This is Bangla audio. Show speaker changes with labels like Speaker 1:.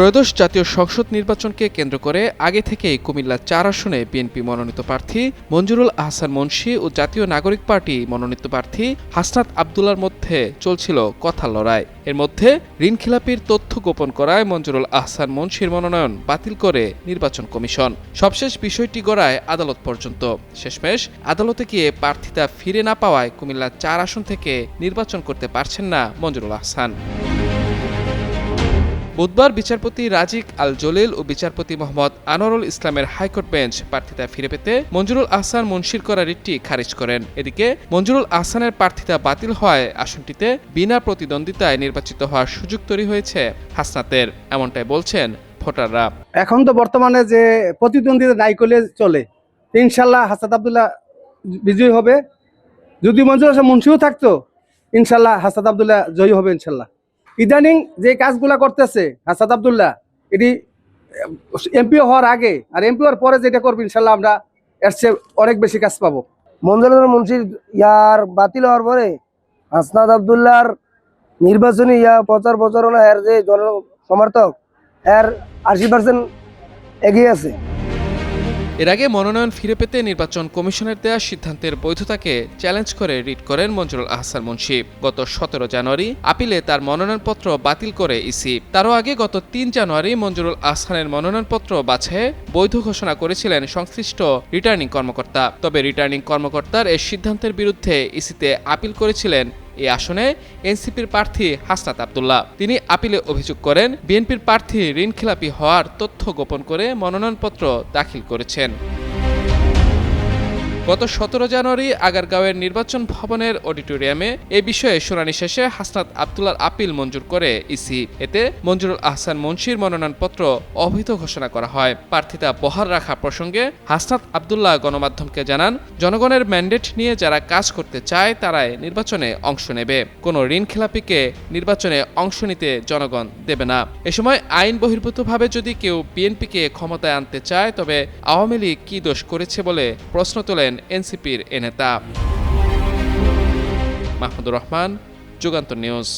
Speaker 1: ত্রয়োদশ জাতীয় সংসদ নির্বাচনকে কেন্দ্র করে আগে থেকেই কুমিল্লা চার আসনে বিএনপি মনোনীত প্রার্থী মঞ্জুরুল আহসান মুন্সি ও জাতীয় নাগরিক পার্টি মনোনীত প্রার্থী হাসনাত আবদুল্লার মধ্যে চলছিল কথা লড়াই। এর মধ্যে ঋণ খেলাপির তথ্য গোপন করায় মঞ্জুরুল আহসান মুন্সির মনোনয়ন বাতিল করে নির্বাচন কমিশন। সবশেষ বিষয়টি গড়ায় আদালত পর্যন্ত। শেষমেশ আদালতে গিয়ে প্রার্থিতা ফিরে না পাওয়ায় কুমিল্লা চার আসন থেকে নির্বাচন করতে পারছেন না মঞ্জুরুল আহসান। বুধবার বিচারপতি রাজিক আল জলিল ও বিচারপতি মোহাম্মদ আনোয়ারুল ইসলামের হাইকোর্ট বেঞ্চ প্রার্থিতা ফিরে পেতে মঞ্জুরুল আহসান মুন্সির করা রিটটি খারিজ করেন। এদিকে মঞ্জুরুল আহসানের প্রার্থিতা বাতিল হওয়ায় আসনটিতে বিনা প্রতিদ্বন্দ্বিতায় নির্বাচিত হওয়ার সুযোগ তৈরি হয়েছে হাসনাতের, এমনটাই বলছেন ভোটাররা।
Speaker 2: এখন তো বর্তমানে যে প্রতিদ্বন্দ্বিতা নাই করলে চলে। ইনশাল্লাহ হাসাদ আবদুল্লাহ বিজয়ী হবে। যদি মঞ্জুর হাসান মুন্সিও থাকতো, ইনশাল্লাহ হাসাদ আবদুল্লাহ জয়ী হবে ইনশাল্লাহ। ইদানিং যে কাজগুলা করতেছে, হাসাদ আবদুল্লাহ, এটি এমপি হওয়ার আগে, আর এমপি হওয়ার পরে যেটা করবে, ইনশাল্লাহ আমরা এর চেয়ে অনেক বেশি কাজ পাবো।
Speaker 3: মঞ্জুর মুন্সির ইয়ার বাতিল হওয়ার পরে হাসনাদ আবদুল্লাহর নির্বাচনী ইয়া প্রচার প্রচারণা এর যে জন সমর্থক এর আশি পার্সেন্ট এগিয়ে আছে।
Speaker 1: এর আগে মনোনয়ন ফিরে পেতে নির্বাচন কমিশনের দেওয়া সিদ্ধান্তের বৈধতাকে চ্যালেঞ্জ করে রিট করেন মঞ্জুরুল আহসান মুন্সি। গত সতেরো জানুয়ারি আপিলে তার মনোনয়নপত্র বাতিল করে ইসি। তারও আগে গত তিন জানুয়ারি মঞ্জুরুল আহসানের মনোনয়নপত্র বাছে বৈধ ঘোষণা করেছিলেন সংশ্লিষ্ট রিটার্নিং কর্মকর্তা। তবে রিটার্নিং কর্মকর্তার এই সিদ্ধান্তের বিরুদ্ধে ইসিতে আপিল করেছিলেন এই আসনে এনসিপির প্রার্থী হাসনাত আবদুল্লাহ। তিনি আপিলে অভিযোগ করেন, বিএনপির প্রার্থী ঋণখেলাপি হওয়ার তথ্য গোপন করে মনোনয়নপত্র দাখিল করেছেন। গত সতেরো জানুয়ারি আগারগাঁওয়ের নির্বাচন ভবনের অডিটোরিয়ামে এ বিষয়ে শুনানি শেষে হাসনাত আবদুল্লার আপিল মঞ্জুর করে ইসি। এতে মঞ্জুরুল আহসান মুন্সির মনোনয়নপত্র অবৈধ ঘোষণা করা হয়। প্রার্থিতা বহাল রাখা প্রসঙ্গে হাসনাত আবদুল্লাহ গণমাধ্যমকে জানান, জনগণের ম্যান্ডেট নিয়ে যারা কাজ করতে চায় তারাই নির্বাচনে অংশ নেবে। কোনো ঋণ খেলাপিকে নির্বাচনে অংশ নিতে জনগণ দেবে না। এ সময় আইন বহির্ভূতভাবে যদি কেউ বিএনপিকে ক্ষমতায় আনতে চায়, তবে আওয়ামী লীগ কি দোষ করেছে বলে প্রশ্ন তোলেন এনসিপির এ নেতা মাহমুদুর রহমান যুগান্ত নিউজ